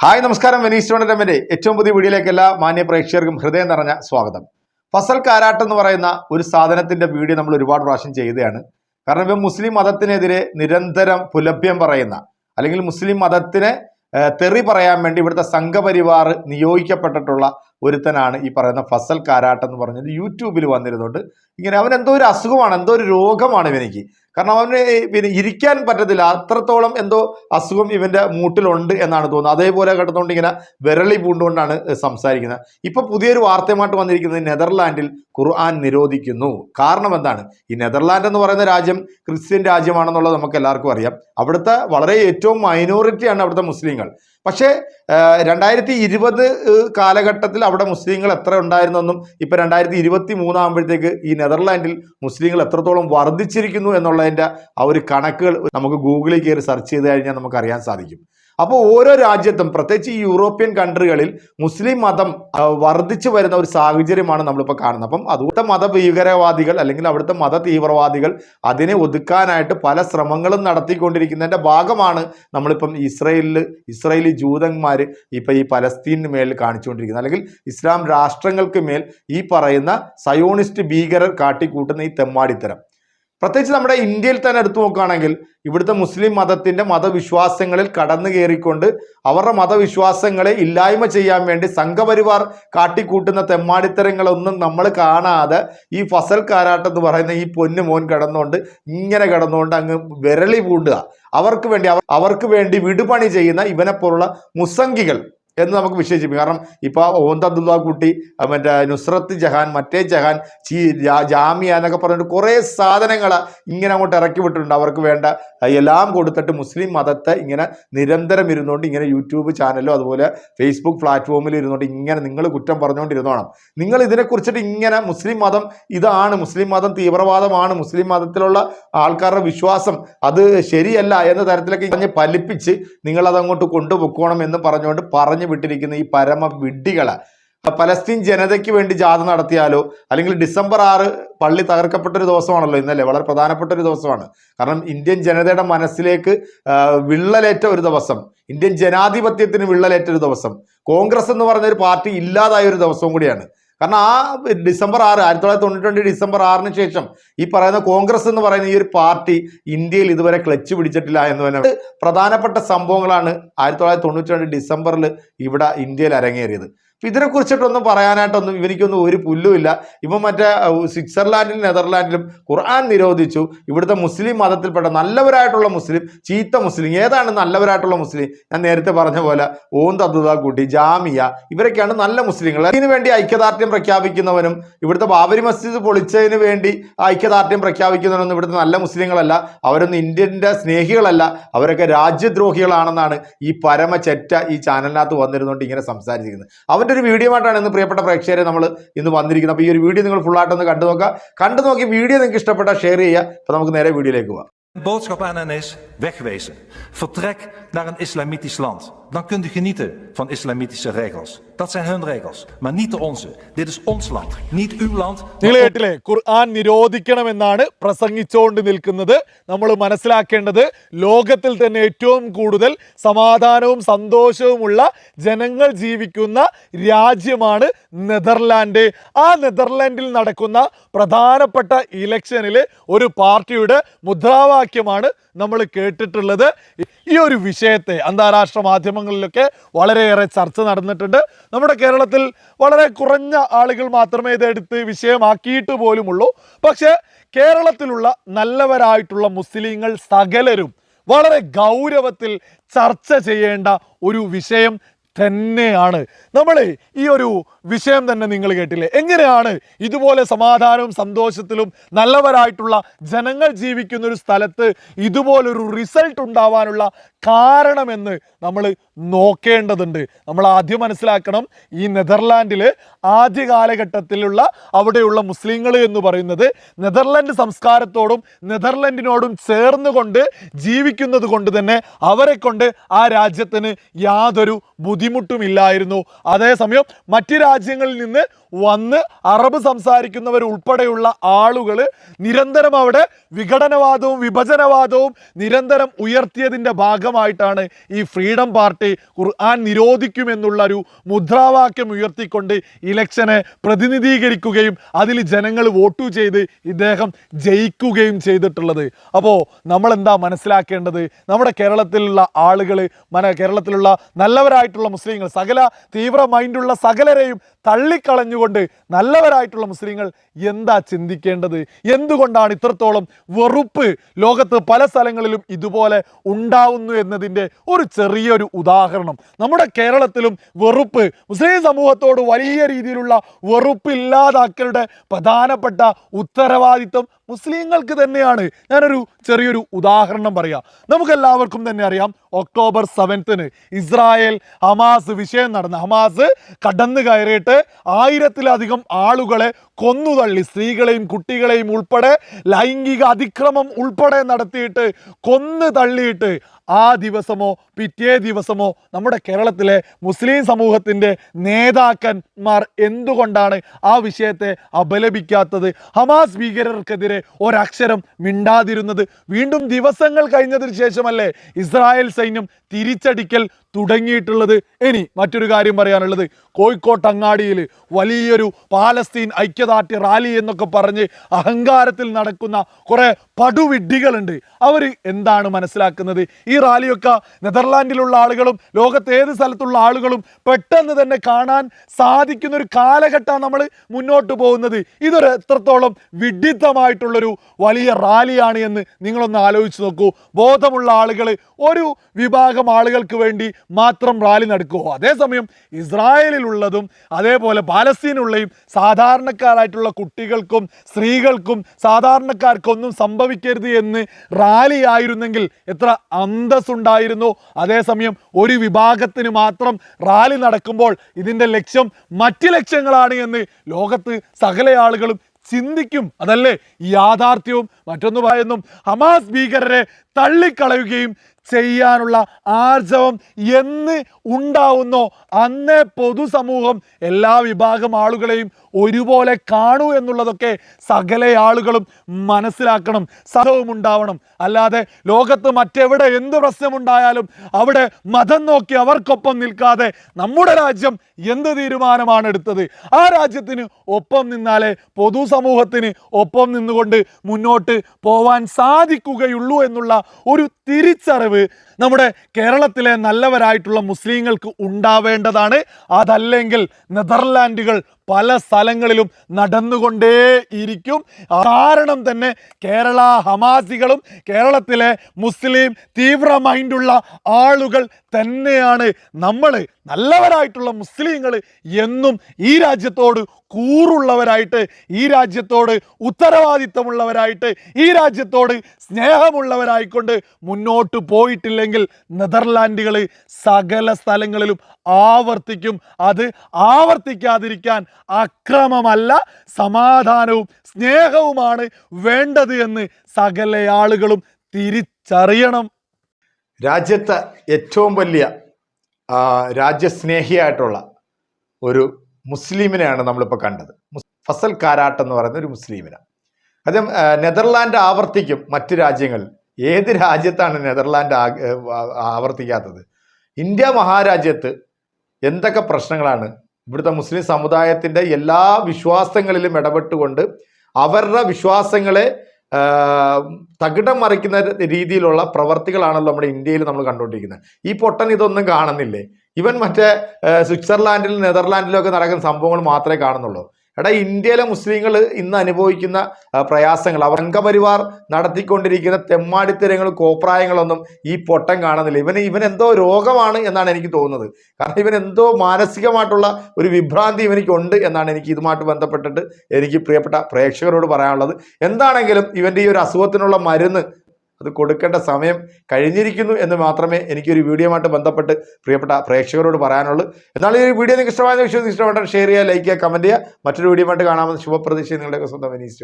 Hi നമസ്കാരം. Venice ടൂർണമെന്റിന്റെ ഏറ്റവും പുതിയ വീഡിയോയിലേക്ക് എല്ലാ മാന്യ പ്രേക്ഷകർക്കും ഹൃദയം നിറഞ്ഞ സ്വാഗതം. ഫസൽ കാരാട്ട് എന്ന് പറയുന്ന ഒരു സാധനത്തിന്റെ വീഡിയോ നമ്മൾ ഒരുപാട് പ്രാവശ്യം ചെയ്തതാണ്. കാരണം ഇപ്പം മുസ്ലിം മതത്തിനെതിരെ നിരന്തരം പുലഭ്യം പറയുന്ന അല്ലെങ്കിൽ മുസ്ലിം മതത്തിനെ തെറി പറയാൻ വേണ്ടി ഇവിടുത്തെ സംഘപരിവാർ നിയോഗിക്കപ്പെട്ടിട്ടുള്ള ഒരുത്തനാണ് ഈ പറയുന്ന ഫസൽ കാരാട്ട് എന്ന് പറഞ്ഞത് യൂട്യൂബിൽ വന്നിരുന്നുണ്ട്. ഇങ്ങനെ അവൻ എന്തോ ഒരു അസുഖമാണ് എന്തോ ഒരു രോഗമാണ് ഇവനിക്ക്. കാരണം അവന് പിന്നെ ഇരിക്കാൻ പറ്റത്തില്ല അത്രത്തോളം എന്തോ അസുഖം ഇവന്റെ മൂട്ടിലുണ്ട് എന്നാണ് തോന്നുന്നത്. അതേപോലെ കിടന്നുകൊണ്ട് ഇങ്ങനെ വിരളി പൂണ്ടുകൊണ്ടാണ് സംസാരിക്കുന്നത്. ഇപ്പൊ പുതിയൊരു വാർത്തയുമായിട്ട് വന്നിരിക്കുന്നത് നെതർലാൻഡിൽ ഖുർആൻ നിരോധിക്കുന്നു. കാരണം എന്താണ്? ഈ നെതർലാൻഡ് എന്ന് പറയുന്ന രാജ്യം ക്രിസ്ത്യൻ രാജ്യമാണെന്നുള്ളത് നമുക്ക് എല്ലാവർക്കും അറിയാം. അവിടുത്തെ വളരെ ഏറ്റവും മൈനോറിറ്റിയാണ് അവിടുത്തെ മുസ്ലിങ്ങൾ. പക്ഷേ രണ്ടായിരത്തി ഇരുപത് കാലഘട്ടത്തിൽ അവിടെ മുസ്ലിങ്ങൾ എത്ര ഉണ്ടായിരുന്നെന്നും ഇപ്പൊ രണ്ടായിരത്തി ഇരുപത്തി മൂന്നാകുമ്പോഴത്തേക്ക് ഈ നെതർലാൻഡിൽ മുസ്ലിങ്ങൾ എത്രത്തോളം വർദ്ധിച്ചിരിക്കുന്നു എന്നുള്ളതിന്റെ ആ ഒരു കണക്കുകൾ നമുക്ക് ഗൂഗിളിൽ കയറി സെർച്ച് ചെയ്ത് കഴിഞ്ഞാൽ നമുക്ക് അറിയാൻ സാധിക്കും. അപ്പോൾ ഓരോ രാജ്യത്തും പ്രത്യേകിച്ച് ഈ യൂറോപ്യൻ കൺട്രികളിൽ മുസ്ലിം മതം വർദ്ധിച്ചു വരുന്ന ഒരു സാഹചര്യമാണ് നമ്മളിപ്പോൾ കാണുന്നത്. അപ്പം അതുകൊണ്ട് മത ഭീകരവാദികൾ അല്ലെങ്കിൽ അവിടുത്തെ മത തീവ്രവാദികൾ അതിനെ ഒതുക്കാനായിട്ട് പല ശ്രമങ്ങളും നടത്തിക്കൊണ്ടിരിക്കുന്നതിന്റെ ഭാഗമാണ് നമ്മളിപ്പം ഇസ്രയേലിൽ ഇസ്രയേലി ജൂതന്മാർ ഇപ്പം ഈ പലസ്തീനിന് മേൽ കാണിച്ചുകൊണ്ടിരിക്കുന്നത്. അല്ലെങ്കിൽ ഇസ്ലാം രാഷ്ട്രങ്ങൾക്ക് മേൽ ഈ പറയുന്ന സയോണിസ്റ്റ് ഭീകരർ കാട്ടിക്കൂട്ടുന്ന ഈ തെമ്മാടിത്തരം. പ്രത്യേകിച്ച് നമ്മുടെ ഇന്ത്യയിൽ തന്നെ എടുത്തു നോക്കുകയാണെങ്കിൽ ഇവിടുത്തെ മുസ്ലിം മതത്തിന്റെ മതവിശ്വാസങ്ങളിൽ കടന്നു കയറിക്കൊണ്ട് അവരുടെ മതവിശ്വാസങ്ങളെ ഇല്ലായ്മ ചെയ്യാൻ വേണ്ടി സംഘപരിവാർ കാട്ടിക്കൂട്ടുന്ന തെമ്മാടിത്തരങ്ങളൊന്നും നമ്മൾ കാണാതെ ഈ ഫസൽ കാരാട്ടം എന്ന് പറയുന്ന ഈ പൊന്നു മോൻ കിടന്നുകൊണ്ട് ഇങ്ങനെ കിടന്നുകൊണ്ട് അങ്ങ് വിരളി പൂണ്ടുക. അവർക്ക് വേണ്ടി അവർ- അവർക്ക് വേണ്ടി വിടുപണി ചെയ്യുന്ന ഇവനെപ്പോലുള്ള മുസംഗികൾ എന്ന് നമുക്ക് വിശേഷിപ്പിക്കും. കാരണം ഇപ്പോൾ ഓന്ത് അബ്ദുള്ള കുട്ടി മറ്റേ നുസ്രത്ത് ജഹാൻ മറ്റേ ജഹാൻ ചീ ജാമിയ എന്നൊക്കെ പറഞ്ഞിട്ട് കുറേ സാധനങ്ങൾ ഇങ്ങനെ അങ്ങോട്ട് ഇറക്കി വിട്ടിട്ടുണ്ട്. അവർക്ക് വേണ്ട എല്ലാം കൊടുത്തിട്ട് മുസ്ലിം മതത്തെ ഇങ്ങനെ നിരന്തരം ഇരുന്നുകൊണ്ട് ഇങ്ങനെ യൂട്യൂബ് ചാനലും അതുപോലെ ഫേസ്ബുക്ക് പ്ലാറ്റ്ഫോമിൽ ഇരുന്നുകൊണ്ട് ഇങ്ങനെ നിങ്ങൾ കുറ്റം പറഞ്ഞുകൊണ്ടിരുന്നോണം നിങ്ങൾ ഇതിനെക്കുറിച്ചിട്ട് ഇങ്ങനെ മുസ്ലിം മതം ഇതാണ് മുസ്ലിം മതം തീവ്രവാദമാണ് മുസ്ലിം മതത്തിലുള്ള ആൾക്കാരുടെ വിശ്വാസം അത് ശരിയല്ല എന്ന തരത്തിലൊക്കെ പറഞ്ഞ് ഫലിപ്പിച്ച് നിങ്ങളതങ്ങോട്ട് കൊണ്ടുപോക്കണം എന്ന് പറഞ്ഞുകൊണ്ട് പറഞ്ഞു വിട്ടിരിക്കുന്ന ഈ പരമ വിഡ്ഢികളെ പലസ്തീൻ ജനതയ്ക്ക് വേണ്ടി ജാഥ നടത്തിയാലോ അല്ലെങ്കിൽ ഡിസംബർ ആറ് പള്ളി തകർക്കപ്പെട്ട ഒരു ദിവസമാണല്ലോ ഇന്നലെ വളരെ പ്രധാനപ്പെട്ട ഒരു ദിവസമാണ്. കാരണം ഇന്ത്യൻ ജനതയുടെ മനസ്സിലേക്ക് വിള്ളലേറ്റ ഒരു ദിവസം ഇന്ത്യൻ ജനാധിപത്യത്തിന് വിള്ളലേറ്റ ഒരു ദിവസം കോൺഗ്രസ് എന്ന് പറഞ്ഞ ഒരു പാർട്ടി ഇല്ലാതായ ഒരു ദിവസവും കൂടിയാണ്. കാരണം ആ ഡിസംബർ ആറ് ആയിരത്തി തൊള്ളായിരത്തി തൊണ്ണൂറ്റി രണ്ട് ഡിസംബർ ആറിന് ശേഷം ഈ പറയുന്ന കോൺഗ്രസ് എന്ന് പറയുന്ന ഈ ഒരു പാർട്ടി ഇന്ത്യയിൽ ഇതുവരെ ക്ലച്ച് പിടിച്ചിട്ടില്ല എന്ന് തന്നെ പ്രധാനപ്പെട്ട സംഭവങ്ങളാണ് ആയിരത്തി തൊള്ളായിരത്തി തൊണ്ണൂറ്റി രണ്ട് ഡിസംബറിൽ ഇവിടെ ഇന്ത്യയിൽ അരങ്ങേറിയത്. അപ്പൊ ഇതിനെ കുറിച്ചിട്ടൊന്നും പറയാനായിട്ടൊന്നും ഇവനിക്കൊന്നും ഒരു പുല്ലുമില്ല. ഇപ്പം മറ്റേ സ്വിറ്റ്സർലാൻഡിലും നെതർലാൻഡിലും ഖുർആൻ നിരോധിച്ചു. ഇവിടുത്തെ മുസ്ലിം മതത്തിൽപ്പെട്ട നല്ലവരായിട്ടുള്ള മുസ്ലിം ചീത്ത മുസ്ലിം ഏതാണ് നല്ലവരായിട്ടുള്ള മുസ്ലിം? ഞാൻ നേരത്തെ പറഞ്ഞ പോലെ ഓന്ത് അബ്ദുള്ള കൂട്ടി ജാമിയ ഇവരൊക്കെയാണ് നല്ല മുസ്ലിങ്ങൾ. ഇതിനു വേണ്ടി ഐക്യദാർഢ്യം പ്രഖ്യാപിക്കുന്നവനും ഇവിടുത്തെ ബാബരി മസ്ജിദ് പൊളിച്ചതിന് വേണ്ടി ഐക്യദാർഢ്യം പ്രഖ്യാപിക്കുന്നവനൊന്നും ഇവിടുത്തെ നല്ല മുസ്ലിങ്ങളല്ല. അവരൊന്നും ഇന്ത്യന്റെ സ്നേഹികളല്ല. അവരൊക്കെ രാജ്യദ്രോഹികളാണെന്നാണ് ഈ പരമ ചെറ്റ ഈ ചാനലിനകത്ത് വന്നിരുന്നുകൊണ്ട് ഇങ്ങനെ സംസാരിച്ചിരിക്കുന്നത്. അവന്റെ ഒരു വീഡിയോ ആയിട്ടാണ് ഇന്ന് പ്രിയപ്പെട്ട പ്രേക്ഷകരെ നമ്മൾ ഇന്ന് വന്നിരിക്കുന്നത്. അപ്പോൾ ഈ ഒരു വീഡിയോ നിങ്ങൾ ഫുള്ളായിട്ടൊന്ന് കണ്ടു നോക്കുക. കണ്ടു നോക്കി വീഡിയോ നിങ്ങൾക്ക് ഇഷ്ടപ്പെട്ടാൽ ഷെയർ ചെയ്യുക. അപ്പോൾ നമുക്ക് നേരെ വീഡിയോയിലേക്ക് പോകാം. Dan kunt u genieten van islamitische regels. Dat zijn hun regels, maar niet de onze. Dit is ons land, niet uw land. നിങ്ങൾ കേട്ടില്ലേ ഖുർആൻ നിരോധിക്കണമെന്നാണ് പ്രസംഗിച്ചുകൊണ്ട് നിൽക്കുന്നത് നമ്മൾ മനസ്സിലാക്കേണ്ടത് ലോകത്തിൽ തന്നെ ഏറ്റവും കൂടുതൽ സമാധാനവും സന്തോഷവുമുള്ള ജനങ്ങൾ ജീവിക്കുന്ന രാജ്യമാണ് നെതർലാൻഡ് ആ നെതർലാൻഡിൽ നടക്കുന്ന പ്രധാനപ്പെട്ട ഇലക്ഷനിൽ ഒരു പാർട്ടിയുടെ മുദ്രാവാക്യമാണ് നമ്മൾ കേട്ടിട്ടുള്ളത് ഈ ഒരു വിഷയത്തെ അന്താരാഷ്ട്ര മാധ്യമങ്ങളിലൊക്കെ വളരെയേറെ ചർച്ച നടന്നിട്ടുണ്ട്. നമ്മുടെ കേരളത്തിൽ വളരെ കുറഞ്ഞ ആളുകൾ മാത്രമേ ഇതെടുത്ത് വിഷയമാക്കിയിട്ട് പോലുമുള്ളൂ. പക്ഷേ കേരളത്തിലുള്ള നല്ലവരായിട്ടുള്ള മുസ്ലിങ്ങൾ സകലരും വളരെ ഗൗരവത്തിൽ ചർച്ച ചെയ്യേണ്ട ഒരു വിഷയം തന്നെയാണ്. നമ്മൾ ഈ ഒരു വിഷയം തന്നെ നിങ്ങൾ കേട്ടില്ലേ? എങ്ങനെയാണ് ഇതുപോലെ സമാധാനവും സന്തോഷത്തിലും നല്ലവരായിട്ടുള്ള ജനങ്ങൾ ജീവിക്കുന്ന ഒരു സ്ഥലത്ത് ഇതുപോലൊരു റിസൾട്ട് ഉണ്ടാവാനുള്ള കാരണമെന്ന് നമ്മൾ നോക്കേണ്ടതുണ്ട്. നമ്മൾ ആദ്യം മനസ്സിലാക്കണം ഈ നെതർലാൻഡിൽ ആദ്യ കാലഘട്ടത്തിലുള്ള അവിടെയുള്ള മുസ്ലിങ്ങൾ എന്ന് പറയുന്നത് നെതർലൻഡ് സംസ്കാരത്തോടും നെതർലൻഡിനോടും ചേർന്നുകൊണ്ട് ജീവിക്കുന്നത് കൊണ്ട് തന്നെ അവരെ കൊണ്ട് ആ രാജ്യത്തിന് യാതൊരു ബുദ്ധിമുട്ടുമില്ലായിരുന്നു. അതേസമയം മറ്റ് രാജ്യങ്ങളിൽ നിന്ന് വന്ന് അറബ് സംസാരിക്കുന്നവർ ഉൾപ്പെടെയുള്ള ആളുകൾ നിരന്തരം അവിടെ വിഘടനവാദവും വിഭജനവാദവും നിരന്തരം ഉയർത്തിയതിന്റെ ഭാഗമായി ഭാഗമായിട്ടാണ് ഈ ഫ്രീഡം പാർട്ടി ഖുർആൻ നിരോധിക്കുമെന്നുള്ളൊരു മുദ്രാവാക്യം ഉയർത്തിക്കൊണ്ട് ഇലക്ഷനെ പ്രതിനിധീകരിക്കുകയും അതിൽ ജനങ്ങൾ വോട്ട് ചെയ്ത് ഇദ്ദേഹം ജയിക്കുകയും ചെയ്തിട്ടുള്ളത്. അപ്പോൾ നമ്മളെന്താ മനസ്സിലാക്കേണ്ടത്? നമ്മുടെ കേരളത്തിലുള്ള ആളുകൾ മന കേരളത്തിലുള്ള നല്ലവരായിട്ടുള്ള മുസ്ലിങ്ങൾ സകല തീവ്ര മൈൻഡുള്ള സകലരെയും തള്ളിക്കളഞ്ഞുകൊണ്ട് നല്ലവരായിട്ടുള്ള മുസ്ലിങ്ങൾ എന്താ ചിന്തിക്കേണ്ടത്? എന്തുകൊണ്ടാണ് ഇത്രത്തോളം വെറുപ്പ്? ലോകത്ത് പല സ്ഥലങ്ങളിലും ഇതുപോലെ ഉണ്ടാവുന്നു എന്നതിന്റെ ഒരു ചെറിയൊരു ഉദാഹരണം. നമ്മുടെ കേരളത്തിലും വെറുപ്പ് മുസ്ലിം സമൂഹത്തോട് വലിയ രീതിയിലുള്ള വെറുപ്പില്ലാതാക്കളുടെ പ്രധാനപ്പെട്ട ഉത്തരവാദിത്വം മുസ്ലിങ്ങൾക്ക് തന്നെയാണ്. ഞാനൊരു ചെറിയൊരു ഉദാഹരണം പറയാം. നമുക്കെല്ലാവർക്കും തന്നെ അറിയാം ഒക്ടോബർ സെവൻത്തിന് ഇസ്രായേൽ ഹമാസ് വിഷയം നടന്ന. ഹമാസ് കടന്നു കയറിയിട്ട് ആയിരത്തിലധികം ആളുകളെ കൊന്നുതള്ളി. സ്ത്രീകളെയും കുട്ടികളെയും ഉൾപ്പെടെ ലൈംഗിക അതിക്രമം ഉൾപ്പെടെ നടത്തിയിട്ട് കൊന്നു തള്ളിയിട്ട് ആ ദിവസമോ പിറ്റേ ദിവസമോ നമ്മുടെ കേരളത്തിലെ മുസ്ലിം സമൂഹത്തിന്റെ നേതാക്കന്മാർ എന്തുകൊണ്ടാണ് ആ വിഷയത്തെ അപലപിക്കാത്തത്? ഹമാസ് ഭീകരർക്കെതിരെ ഒരക്ഷരം മിണ്ടാതിരുന്നത്. വീണ്ടും ദിവസങ്ങൾ കഴിഞ്ഞതിന് ശേഷമല്ലേ ഇസ്രായേൽ സൈന്യം തിരിച്ചടിക്കൽ തുടങ്ങിയിട്ടുള്ളത്. ഇനി മറ്റൊരു കാര്യം പറയാനുള്ളത്. കോഴിക്കോട്ട് അങ്ങാടിയിൽ വലിയൊരു പാലസ്തീൻ ഐക്യദാർഢ്യ റാലി എന്നൊക്കെ പറഞ്ഞ് അഹങ്കാരത്തിൽ നടക്കുന്ന കുറേ പടുവിഡ്ഢികളുണ്ട്. അവർ എന്താണ് മനസ്സിലാക്കുന്നത്? ഈ റാലിയൊക്കെ നെതർലാൻഡിലുള്ള ആളുകളും ലോകത്ത് ഏത് സ്ഥലത്തുള്ള ആളുകളും പെട്ടെന്ന് തന്നെ കാണാൻ സാധിക്കുന്ന ഒരു കാലഘട്ടമാണ് നമ്മൾ മുന്നോട്ട് പോകുന്നത്. ഇതൊരു എത്രത്തോളം വിഡിത്തമായിട്ടുള്ളൊരു വലിയ റാലിയാണ് എന്ന് നിങ്ങളൊന്ന് ആലോചിച്ച് നോക്കൂ. ബോധമുള്ള ആളുകൾ ഒരു വിഭാഗം ആളുകൾക്ക് വേണ്ടി മാത്രം റാലി നടക്കുമോ അതേസമയം ഇസ്രായേലിലുള്ളതും അതേപോലെ പാലസ്തീനുള്ളയും സാധാരണക്കാരായിട്ടുള്ള കുട്ടികൾക്കും സ്ത്രീകൾക്കും സാധാരണക്കാർക്കൊന്നും സംഭവിക്കരുത് എന്ന് റാലി ആയിരുന്നെങ്കിൽ എത്ര അന്തസ്സുണ്ടായിരുന്നു. അതേസമയം ഒരു വിഭാഗത്തിന് മാത്രം റാലി നടക്കുമ്പോൾ ഇതിന്റെ ലക്ഷ്യം മറ്റ് ലക്ഷ്യങ്ങളാണ് എന്ന് ലോകത്ത് സകല ആളുകളും ചിന്തിക്കും. അതല്ലേ? യാഥാർത്ഥ്യവും മറ്റൊന്ന് പറയുന്നു ഹമാസ് ഭീകരരെ തള്ളിക്കളയുകയും ചെയ്യാനുള്ള ആർജവം എന്ന് ഉണ്ടാവുന്നോ. അന്നേ പൊതുസമൂഹം എല്ലാ വിഭാഗം ആളുകളെയും ഒരുപോലെ കാണൂ എന്നുള്ളതൊക്കെ സകല ആളുകളും മനസ്സിലാക്കണം സഹവും ഉണ്ടാവണം. അല്ലാതെ ലോകത്ത് മറ്റെവിടെ എന്ത് പ്രശ്നമുണ്ടായാലും അവിടെ മതം നോക്കി അവർക്കൊപ്പം നിൽക്കാതെ നമ്മുടെ രാജ്യം എന്ത് തീരുമാനമാണ് എടുത്തത്? ആ രാജ്യത്തിന് ഒപ്പം നിന്നാലേ പൊതുസമൂഹത്തിന് ഒപ്പം നിന്നുകൊണ്ട് മുന്നോട്ട് പോവാൻ സാധിക്കുകയുള്ളൂ എന്നുള്ള ഒരു തിരിച്ചറിവ് mais നമ്മുടെ കേരളത്തിലെ നല്ലവരായിട്ടുള്ള മുസ്ലിങ്ങൾക്ക് ഉണ്ടാവേണ്ടതാണ്. അതല്ലെങ്കിൽ നെതർലാൻഡുകൾ പല സ്ഥലങ്ങളിലും നടന്നുകൊണ്ടേ ഇരിക്കും. കാരണം തന്നെ കേരള ഹമാസികളും കേരളത്തിലെ മുസ്ലിം തീവ്ര മൈൻഡുള്ള ആളുകൾ തന്നെയാണ്. നമ്മൾ നല്ലവരായിട്ടുള്ള മുസ്ലിങ്ങൾ എന്നും ഈ രാജ്യത്തോട് കൂറുള്ളവരായിട്ട് ഈ രാജ്യത്തോട് ഉത്തരവാദിത്തമുള്ളവരായിട്ട് ഈ രാജ്യത്തോട് സ്നേഹമുള്ളവരായിക്കൊണ്ട് മുന്നോട്ട് പോയിട്ടില്ലെങ്കിൽ നെതർലാൻഡുകൾ സകല സ്ഥലങ്ങളിലും ആവർത്തിക്കും. അത് ആവർത്തിക്കാതിരിക്കാൻ അക്രമമല്ല സമാധാനവും സ്നേഹവുമാണ് വേണ്ടത് എന്ന് സകല ആളുകളും തിരിച്ചറിയണം. രാജ്യത്ത് ഏറ്റവും വലിയ രാജ്യസ്നേഹിയായിട്ടുള്ള ഒരു മുസ്ലിമിനെയാണ് നമ്മളിപ്പോൾ കണ്ടത്. ഫസൽ കാരാട്ട് എന്ന് പറയുന്ന ഒരു മുസ്ലിമിനാണ്. അദ്ദേഹം നെതർലാൻഡ് ആവർത്തിക്കും മറ്റ് രാജ്യങ്ങളിൽ. ഏത് രാജ്യത്താണ് നെതർലാൻഡ് ആവർത്തിക്കാത്തത്? ഇന്ത്യ മഹാരാജ്യത്ത് എന്തൊക്കെ പ്രശ്നങ്ങളാണ്? ഇവിടുത്തെ മുസ്ലിം സമുദായത്തിന്റെ എല്ലാ വിശ്വാസങ്ങളിലും ഇടപെട്ടുകൊണ്ട് അവരുടെ വിശ്വാസങ്ങളെ തകിടം മറിക്കുന്ന രീതിയിലുള്ള പ്രവർത്തികളാണല്ലോ നമ്മുടെ ഇന്ത്യയിൽ നമ്മൾ കണ്ടുകൊണ്ടിരിക്കുന്നത്. ഈ പൊട്ടൻ ഇതൊന്നും കാണുന്നില്ലേ? ഇവൻ മറ്റേ സ്വിറ്റ്സർലാൻഡിലും നെതർലാൻഡിലും ഒക്കെ നടക്കുന്ന സംഭവങ്ങൾ മാത്രമേ കാണുന്നുള്ളൂ. എടാ ഇന്ത്യയിലെ മുസ്ലിങ്ങൾ ഇന്ന് അനുഭവിക്കുന്ന പ്രയാസങ്ങൾ അവർ സംഘപരിവാർ നടത്തിക്കൊണ്ടിരിക്കുന്ന തെമ്മാടിത്തരങ്ങളും കോപ്രായങ്ങളൊന്നും ഈ പൊട്ടൻ കാണുന്നില്ല. ഇവന് ഇവൻ എന്തോ രോഗമാണ് എന്നാണ് എനിക്ക് തോന്നുന്നത്. കാരണം ഇവൻ എന്തോ മാനസികമായിട്ടുള്ള ഒരു വിഭ്രാന്തി ഇവനിക്കുണ്ട് എന്നാണ് എനിക്ക് ഇതുമായിട്ട് ബന്ധപ്പെട്ടിട്ട് എനിക്ക് പ്രിയപ്പെട്ട പ്രേക്ഷകരോട് പറയാനുള്ളത്. എന്താണെങ്കിലും ഇവന്റെ ഈ ഒരു അസുഖത്തിനുള്ള മരുന്ന് അത് കൊടുക്കേണ്ട സമയം കഴിഞ്ഞിരിക്കുന്നു എന്ന് മാത്രമേ എനിക്കൊരു വീഡിയോയുമായിട്ട് ബന്ധപ്പെട്ട് പ്രിയപ്പെട്ട പ്രേക്ഷകരോട് പറയാനുള്ളൂ. എന്നാൽ ഈ വീഡിയോ നിങ്ങൾക്ക് ഇഷ്ടമായെന്ന് വിശ്വസിച്ച് ഇഷ്ടപ്പെട്ടാൽ ഷെയർ ചെയ്യുക ലൈക്ക് ചെയ്യുക കമന്റ് ചെയ്യുക. മറ്റൊരു വീഡിയോ ആയിട്ട് കാണാമെന്ന് ശുഭപ്രതീക്ഷ. നിങ്ങളുടെ സ്വന്തം വിനീസ്